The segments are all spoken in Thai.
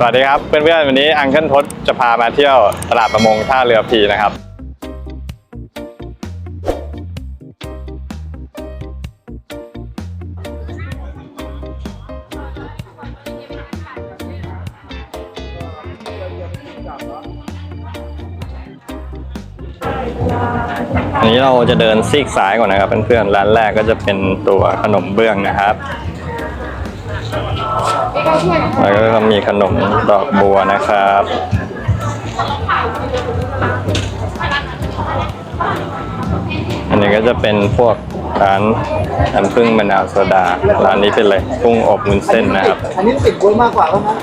สวัสดีครับเพื่อนๆวันนี้อังเคิลทศจะพามาเที่ยวตลาดประมงท่าเรือพีนะครับ อันนี้เราจะเดินซีกซ้ายก่อนนะครับเพื่อนๆร้านแรกก็จะเป็นตัวขนมเบื้องนะครับ แล้วก็มีขนมดอกบัวนะครับ อันนี้ก็จะเป็นพวกร้านน้ำผึ้งมะนาวโซดา ร้านนี้เป็นอะไรกุ้งอบวุ้นเส้นนะครับ อันนี้ติดกล้วยมากกว่าแล้วนะ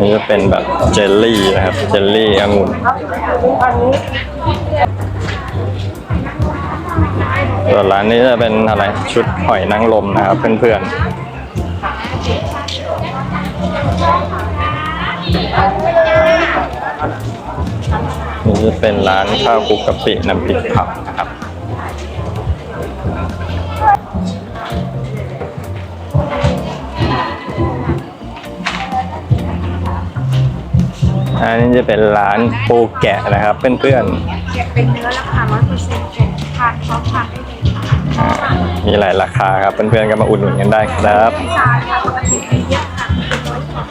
นี่จะเป็นแบบเจลลี่นะครับ เจลลี่องุ่น ส่วนร้านนี้จะเป็นอะไรชุดหอยนางรมนะครับเพื่อนๆนี่จะเป็นร้านข้าวคุกกะปิน้ำพริกเผานะครับอันนี้จะเป็นร้านปูแกะนะครับเพื่อนๆแกะเป็นเนื้อราคา100%านพร้อมทานได้เลยค่ะอ่ามีหลายราคาครับเพื่อนๆก็มาอุดหนุนกันได้ครับไม่จานค่ะปกติมีเยอะค่ะเป็นร้อยกว่า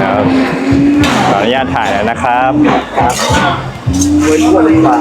ครับขออนุญาตถ่ายแล้วนะครับกล้วยกล้วยเลยกว่า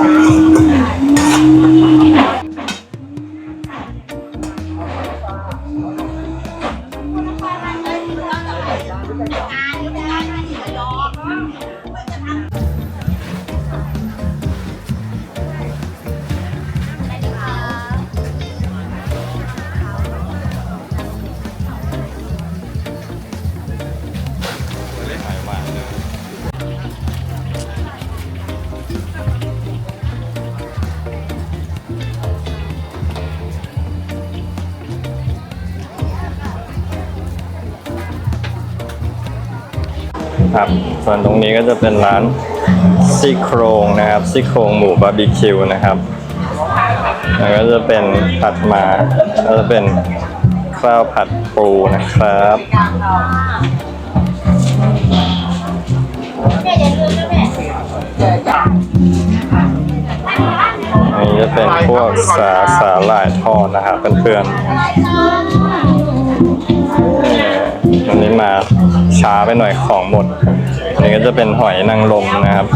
ครับ ส่วนตรงนี้ก็จะเป็นร้านซี่โครงนะครับซี่โครงหมูบาร์บีคิวนะครับแล้วก็จะเป็นผัดมาแล้วจะเป็นข้าวผัดปูนะครับอันนี้จะเป็นพวกสาสาหร่ายทอดนะครับเพื่อนๆวันนี้มา ช้าไปหน่อยของหมดอันนี้ก็จะเป็นหอยนางรมนะครับ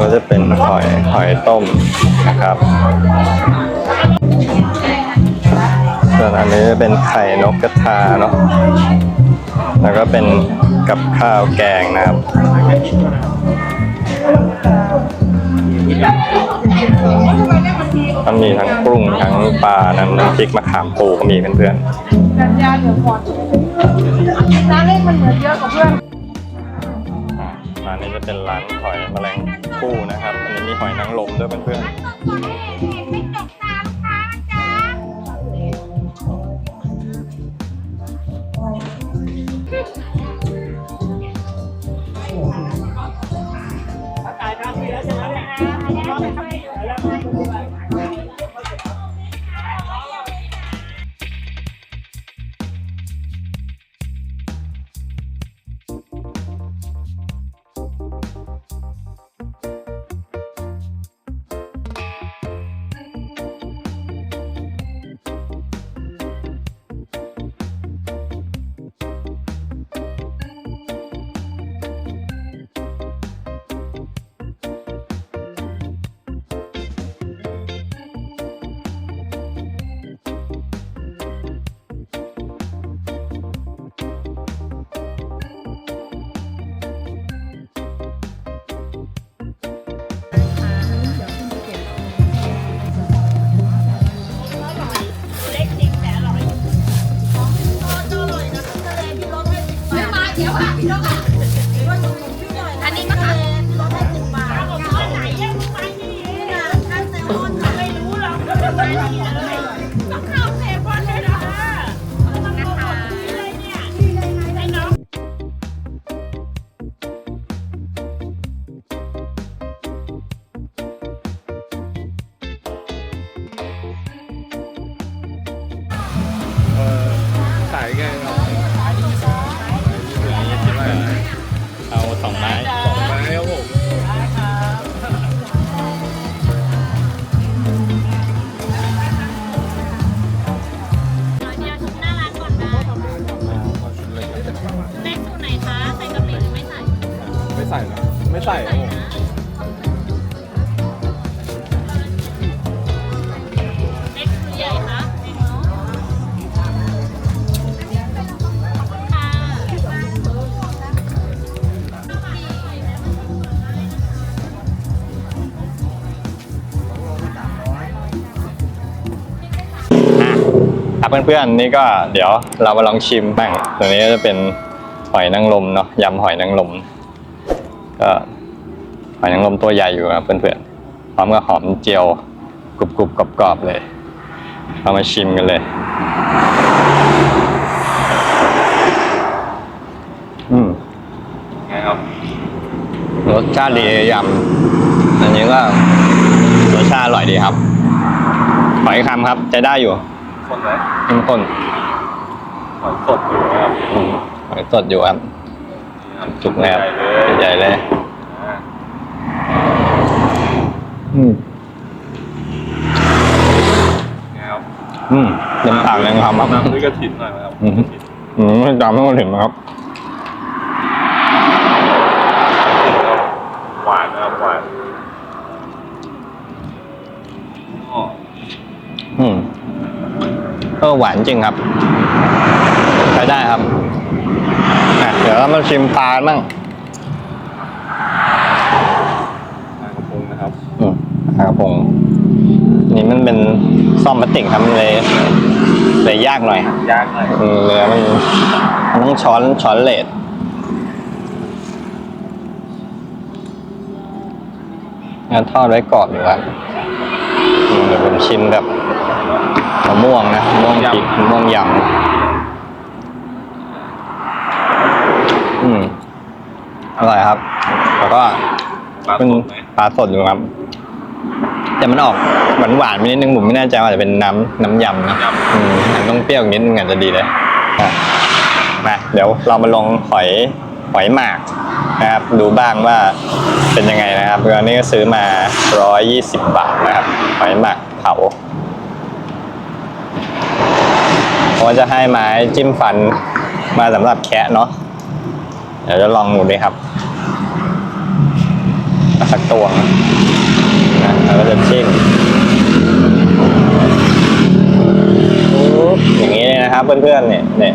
ก็จะเป็นหอยหอยต้มนะครับส่วนอันนี้จะเป็นไข่นกกระทาเนาะแล้วก็เป็นกับข้าวแกงนะครับก็มีทั้งกุ้งทั้งปลาน้ำน้ำพริกมะขามปูก็มีเพื่อนๆกันยาเหลือพอร้านเล่นมันเหมือนเยอะกว่าเพื่อน จะเป็นร้านหอยแมลงภู่นะครับ อันนี้มีหอยนางรมด้วยเพื่อนๆ ไม่ใส่ไม่ใส่ครับผมครับเพื่อนๆนี่ก็เดี๋ยวเรามาลองชิมบ้างตัวนี้ก็จะเป็นหอยนางรมเนาะยำหอยนางรม ก็หอยนางรมตัวใหญ่อยู่ครับเพื่อนๆพร้อมกับหอมเจียวกรุบๆกรอบๆเลยเรามาชิมกันเลยอืมไงครับรสชาติดียำอันนี้ก็รสชาติอร่อยดีครับหอยคำครับจะได้อยู่คนไหนเข้มข้นหอยสดอยู่นะครับอืมหอยสดอยู่ครับจุกแนบ ใหญ่เลยอืมครับอืมเต็มปากเลยครับน้ำด้วยกระถิ่นหน่อยนะครับอืมอืมไม่จำไม่มาถึงนะครับหวานนะครับหวานอ๋ออืมเออหวานจริงครับใช้ได้ครับอะเดี๋ยวเรามาชิมปลาบ้าง ปลากระพงนะครับ อืมปลากระพงนี่มันเป็นซ่อมพลาสติกครับมันเลยเลยยากหน่อยยากหน่อยอืมเนื้อมันมันต้องช้อนช้อนเลดงั้นทอดไว้กรอบอยู่ครับอืมเดี๋ยวผมชิมแบบมะม่วงนะมะม่วงพริกมะม่วงยำอืมอร่อยครับ แล้วก็ปลาเป็นสดไหมปลาสดอยู่ครับ แต่มันออกหวานหวานๆไปนิดนึงผมไม่แน่ใจว่าจะเป็นน้ำน้ำยำนะอืมอันต้องเปรี้ยวอีกนิดนึงอาจจะดีเลยอะมาเดี๋ยวเรามาลองหอยหอยหมากนะครับ ดูบ้างว่าเป็นยังไงนะครับตอนนี้ก็ซื้อมา 120 บาทนะครับ หอยหมากเผาผมว่าจะให้ไม้จิ้มฟันมาสำหรับแคะเนาะเดี๋ยวจะลองดูดิครับสักตัวนะ นะแล้วก็จะชิมอย่างนี้เลยนะครับเพื่อนๆเนี่ยเนี่ย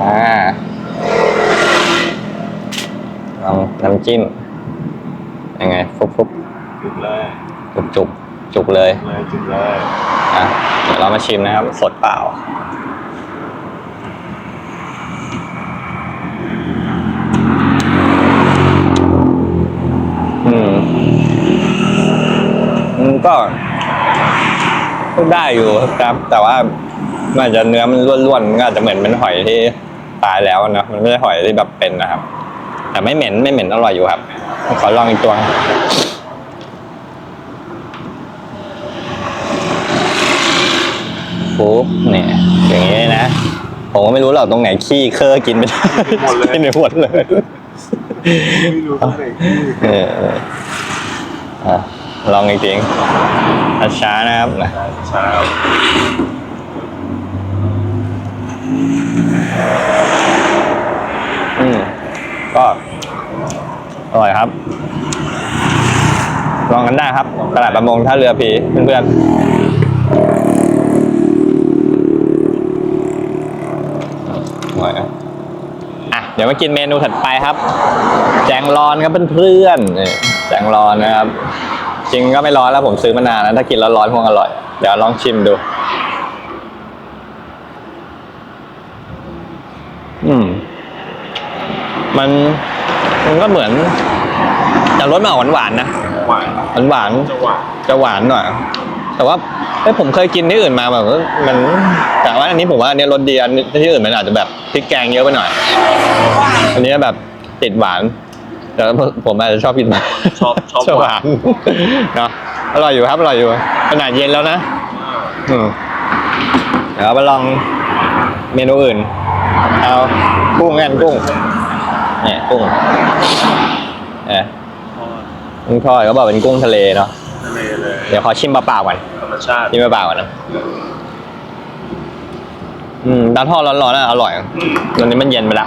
อ่าลองน้ำจิ้มยังไงฟุบฟุบจุดเลยจุกจุกจุกเลยเลยจุดเลยอะเดี๋ยวเรามาชิมนะครับ สดเปล่า ก็ได้อยู่ครับ แต่ว่าน่าจะเนื้อมันร่วนๆก็อาจจะเหมือนเป็นหอยที่ตายแล้วนะมันไม่ใช่หอยที่แบบเป็นนะครับ แต่ไม่เหม็นไม่เหม็นอร่อยอยู่ครับ ขอลองอีกตัวปุ๊บเนี่ยอย่างนี้นะ ผมก็ไม่รู้หรอกตรงไหนขี้เคอกินไม่ได้กินในหมดเลยไม่รู้ตรงไหนขี้ ลองจริงๆช้าๆนะครับนะเช้าอืมก็อร่อยครับ ลองกันได้ครับ ตลาดประมงท่าเรือผีเพื่อนๆอร่อยนะอะ เดี๋ยวมากินเมนูถัดไปครับ แจงร้อนครับเพื่อนๆนี่แจงร้อนนะครับ จริงก็ไม่ร้อนแล้วผมซื้อมานานแล้วถ้ากินร้อนๆคงอร่อย เดี๋ยวลองชิมดู อืม มันมันก็เหมือนแต่รสมันออกหวานๆนะหวานหวานหวานจะหวานๆจะหวานหน่อยแต่ว่าเอ้ยผมเคยกินที่อื่นมาแบบว่ามันแต่ว่าอันนี้ผมว่าอันนี้รสดีอันนี้ที่อื่นมันอาจจะแบบพริกแกงเยอะไปหน่อย อันนี้แบบติดหวาน แต่ผมอาจจะชอบกินชอบชอบชอบหวานเนาะอร่อยอยู่ครับอร่อยอยู่ขนาดเย็นแล้วนะอืมเดี๋ยวเราไปลองเมนูอื่น เอากุ้งกันกุ้งเนี่ยกุ้งเนี่ยกุ้งทอดเขาบอกเป็นกุ้งทะเลเนาะทะเลเลยเดี๋ยวขอชิมเปล่าๆก่อนธรรมชาติชิมเปล่าๆก่อนนะอืมตาทอดร้อนๆน่ะอร่อยอืมตอนนี้มันเย็นไปละ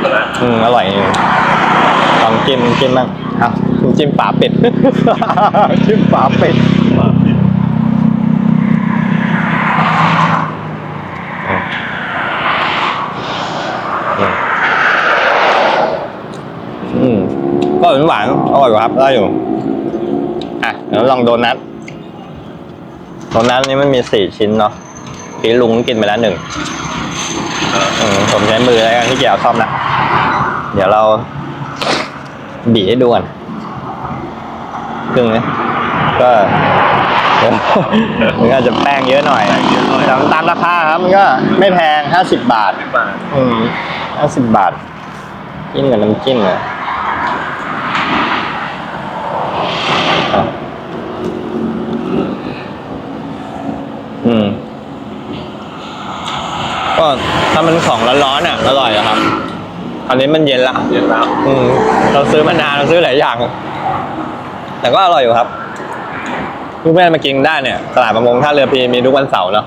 ไปแล้วอืมอร่อยจริง ลองจิ้มจิ้มบ้างเอาจิ้มฝาเป็ด จิ้มฝาเป็ดมาปิดอืมก็หวานๆอร่อยอยู่ครับได้อยู่อะเดี๋ยวลองโดนัทโดนัทนี้มันมีสี่ชิ้นเนาะพี่ลุงกินไปแล้วหนึ่งอืมผมใช้มือแล้วกันที่เกี่ยวชอบนะเดี๋ยวเรา บีให้ดูก่อนครึ่งนะก็มันก็อาจจะแป้งเยอะหน่อยแต่มันตามราคาครับ มันก็ไม่แพงห้าสิบบาทไม่ปานอืมห้าสิบบาทจิ้มกับน้ำจิ้มเลยอะอืม ก็ถ้ามันของร้อนๆอะ อร่อยอะครับ อันนี้มันเย็นละเย็นแล้วอืมเราซื้อมานานเราซื้อหลายอย่าง แต่ก็อร่อยอยู่ครับเพื่อนๆมากินได้เนี่ยตลาดประมงท่าเรือพีมีทุกวันเสาร์เนาะ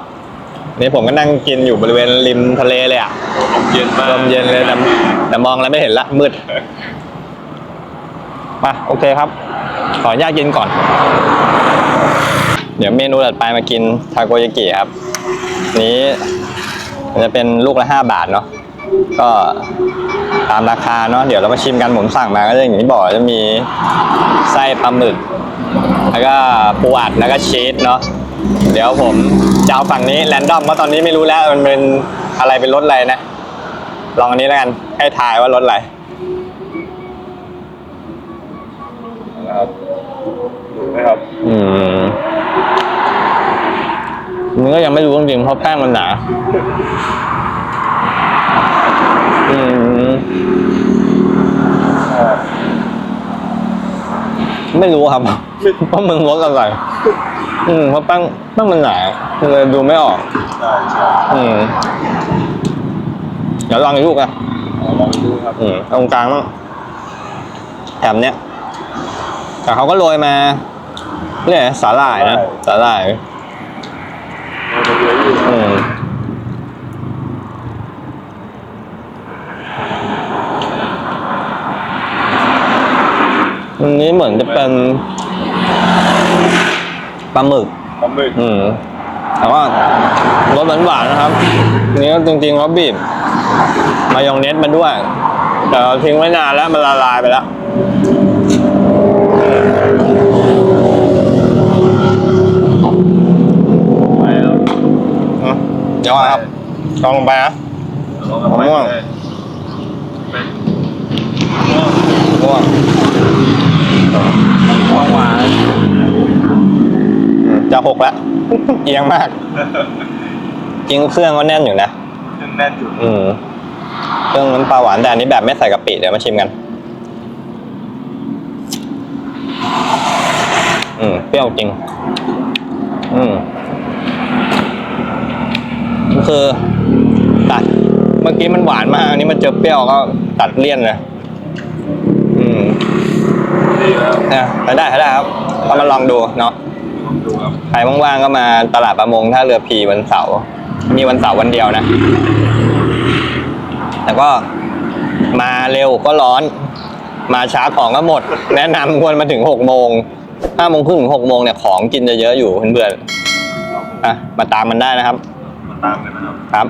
นี่ผมก็นั่งกินอยู่บริเวณริมทะเลเลยอะลมเย็นมากลมเย็นเลยแต่แต่มองแล้วไม่เห็นละมืดมาโอเคครับ ขออนุญาตกินก่อน เดี๋ยวเมนูถัดไปมากินทาโกยากิครับ นี้มันจะเป็นลูกละห้าบาทเนาะก็ ตามราคาเนาะเดี๋ยวเรามาชิมกันผมสั่งมาก็จะอย่างที่บอกจะมีไส้ปลาหมึก แล้วก็ปูอัดแล้วก็ชีสเนาะเดี๋ยวผมจะเอาฝั่งนี้แรนดอมเพราะตอนนี้ไม่รู้แล้วมันเป็นอะไรเป็นรสอะไรนะ ลองอันนี้แล้วกันให้ทายว่ารสอะไรนะครับดูไหมครับ อืมมันก็ยังไม่รู้จริงๆเพราะแป้งมันหนา อืมไม่รู้ครับว่ามึงรสอะไร อืมเพราะแป้งแป้งมันหนาเลยดูไม่ออก ใช่ใช่อืมเดี๋ยวลองอีกลูกอะลองดูครับ อืมตรงกลางบ้างแถมเนี้ยแต่เขาก็โรยมาเรียกอะไรสาหร่ายนะสาหร่าย เราเยอะอยู่ อืม อันนี้เหมือนจะเป็นปลาหมึก ปลาหมึกอืมแต่ว่ารสหวานๆนะครับอันนี้ก็จริงๆเขาบีบมายองเนสมาด้วย แต่เราทิ้งไว้นานแล้วมันละลายไปแล้วไปแล้วอืมเดี๋ยวก่อนครับลองลงไปนะลองกันไปมะม่วง เลยเป็น ง่วง ม่วงหวาน จะหกแล้วเอียงมาก จริงเครื่องก็แน่นอยู่นะยังแน่นอยู่ อืมเครื่องน้ำปลาหวานแต่อันนี้แบบไม่ใส่กะปิเดี๋ยวมาชิมกัน อืมเปรี้ยวจริง อืมคือตัด เมื่อกี้มันหวานมาก อันนี้มันเจอเปรี้ยวก็ตัดเลี่ยนเลยอืมดีแล้วนะไปได้ได้ครับก็มาลองดูเนาะลองดูครับ ใครว่างๆก็มาตลาดประมงท่าเรือพีวันเสาร์มีวันเสาร์วันเดียวนะ แต่ก็มาเร็วก็ร้อน มาช้าของก็หมด แนะนำควรมาถึงหกโมงห้าโมงครึ่งถึงหกโมงเนี่ยของกินจะเยอะอยู่เพื่อนๆอะมาตามมันได้นะครับ มาตามกันนะครับครับ